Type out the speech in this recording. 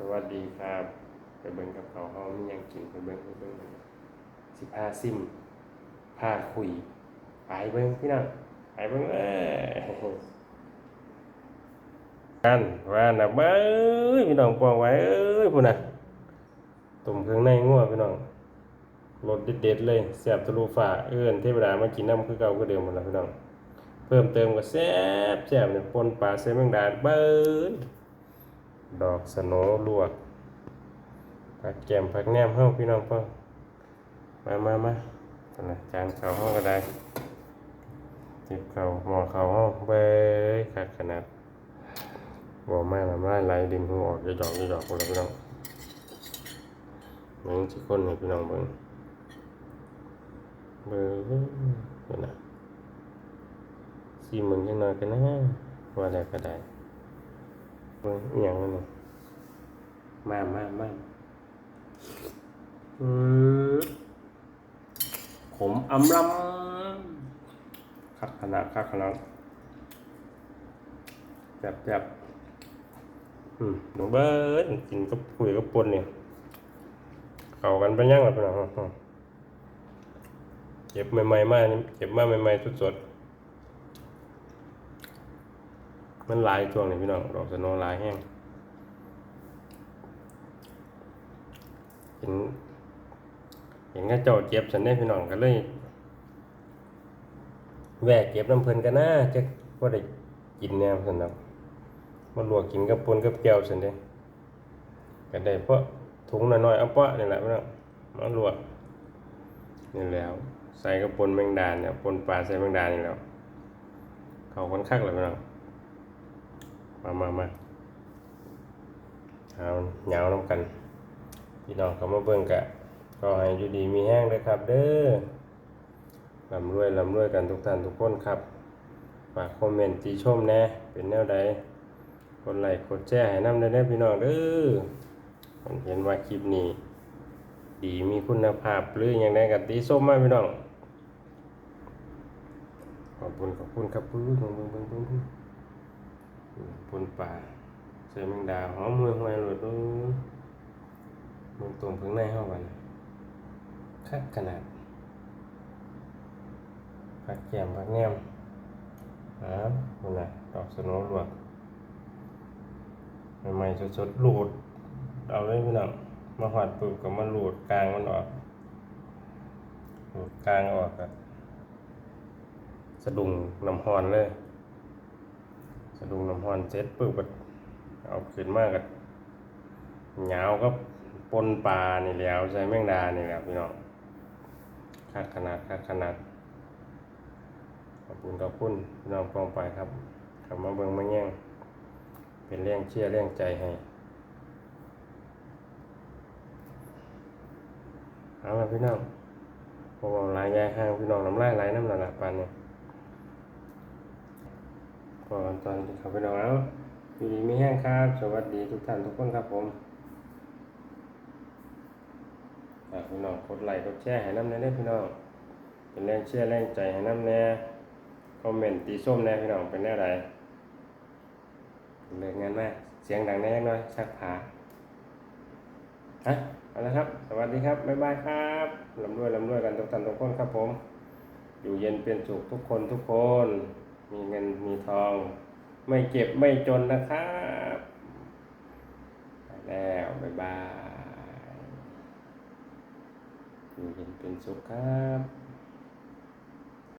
สวัสดีครับไปเบิ่งกับเขาวเฮามียังกินไปเบิ่งไปเบิ่งสิพาซิมพาคุยไปเบิ่งพี่น้องไปเบิ่งเอ้ยกันว่าน่ะเบ้ยพี่น้องปองไว้เอ้ยพุ่นน่ะต้มเครื่องในงัวพี่น้องรสเด็ดๆเลยแซ่บทะลุฟ้าเอิ้นเทวดามากินน้ำคือเก่าคือเดิมหมดแล้วพี่น้องเพิ่มเติมก็แซ่บแซ่บเนี่ยปนปลาใส่แมงดาเบิ้น ดอกสโหนลวกผักแกมผักแหนมเฮ้าพี่น้องพ่อมามามาอันะจานข้าวเฮาก็ได้จิบข้าวหม้อข้าวเฮาเบ้ยคักขนาดบ่มาละมาไหลดินหัวออกจะดอกจะดอกคนละพี่น้องนี่สิคนให้พี่น้องเบิ่งเบิ่งนั่นน่ะสีมึงยังน้อยกันนะว่าได้ก็ได้ เบิ่งอย่างนั้นน่ะมามามาอืมขมอำลำคักขนาดคักขนาดแซ่บแซ่บอืมหนูเบิ้ลกินกับคุยกับปนเนี่ยเข้ากันไปยังล่ะพี่น้องอืมเก็บใหม่ๆมานี่เก็บมาใหม่ๆสดๆ มันหลายช่วงนี้พี่น้องดอกสนว์หลายแห้งเห็นเห็นกระเจ้าเจ็บฉันได้พี่น้องก็เลยแวะเก็บน้ำเพลินกันนะจะว่าได้กินแนวสันดอกมาลวกกินกับปนกับแก้วสันได้ก็ได้เพราะถุงน้อยๆเอาปะนี่แหละพี่น้องมาลวกนี่แล้ว ใส่กับปนแมงดาเนี่ยปนปลาใส่แมงดานี่แล้วเขาค่อนข้างเลยพี่น้อง มามามาเอาเหงาน้ำกันพี่น้องเขามาเบิ่งกะก็ให้อยู่ดีมีแห้งเลยครับ เด้อลำรวยลำรวยกันทุกท่านทุกคนครับฝากคอมเมนต์ติชมแน่เป็นแนวใดกดไลค์กดแชร์ให้น้ำได้เด้อพี่น้องเด้อผมเห็นว่าคลิปนี้ ดีมีคุณภาพหรืออย่างไรกันตีส้มมาพี่น้องขอบคุณขอบคุณครับปื้อเบิ่งเบิ่งเบิ่งเบิ่งเบิ่ง ปนป่าใส่แมงดาหอมมืองไว้เลยดูมึงตรงเพิ่งในเข้ากันคักขนาดผักแกมผักแงมครับคุณน่ะดอกสนว์ลวกใหม่ๆสดๆหลูดเอาเลยพี่น้องมาหอดปุ๊บก็มาหลูดกลางมันออกหลูดกลางออกก็สะดุ้งน้ำฮอนเลย สะดุ้งน้ำร้อนเสร็จปึ๊บก็เอาขึ้นมากับเหงาก็ปนปลานี่แล้วใส่แมงดานี่แหล้วพี่น้องคักขนาดคักขนาดขอบคุณขอบคุณพี่น้องปองไปครับกลับมาเบิ่งมาแย่งเป็นแรงเชียร์แรงใจให้เอาละพี่น้องพวกเราหลายยายห้างพี่น้องน้ำลายไหลน้ำหนักปานเนี่ย ก่อนตอนที่เขาไปนอนแล้วอยู่ดีไม่แห้งครับ สวัสดีทุกท่านทุกคนครับผมพี่น้องกดไลค์กดแชร์ให้น้ำแน่เด้พี่น้อง เป็นแรงเชียร์แรงใจให้น้ำแน่คอมเมนต์ตีส้มแน่พี่น้องเป็นแน่ไรเลิกงานมาเสียงดังแน่น้อยชักผาฮะเอาละครับ สวัสดีครับ บ๊ายบายครับลำด้วยลำด้วยกันทุกท่านทุกคนครับผม อยู่เย็นเป็นสุขทุกคนทุกคน มีเงินมีทอง ไม่เก็บไม่จนนะครับไปแล้วบ๊ายบายอยู่เย็นเป็นสุขครับ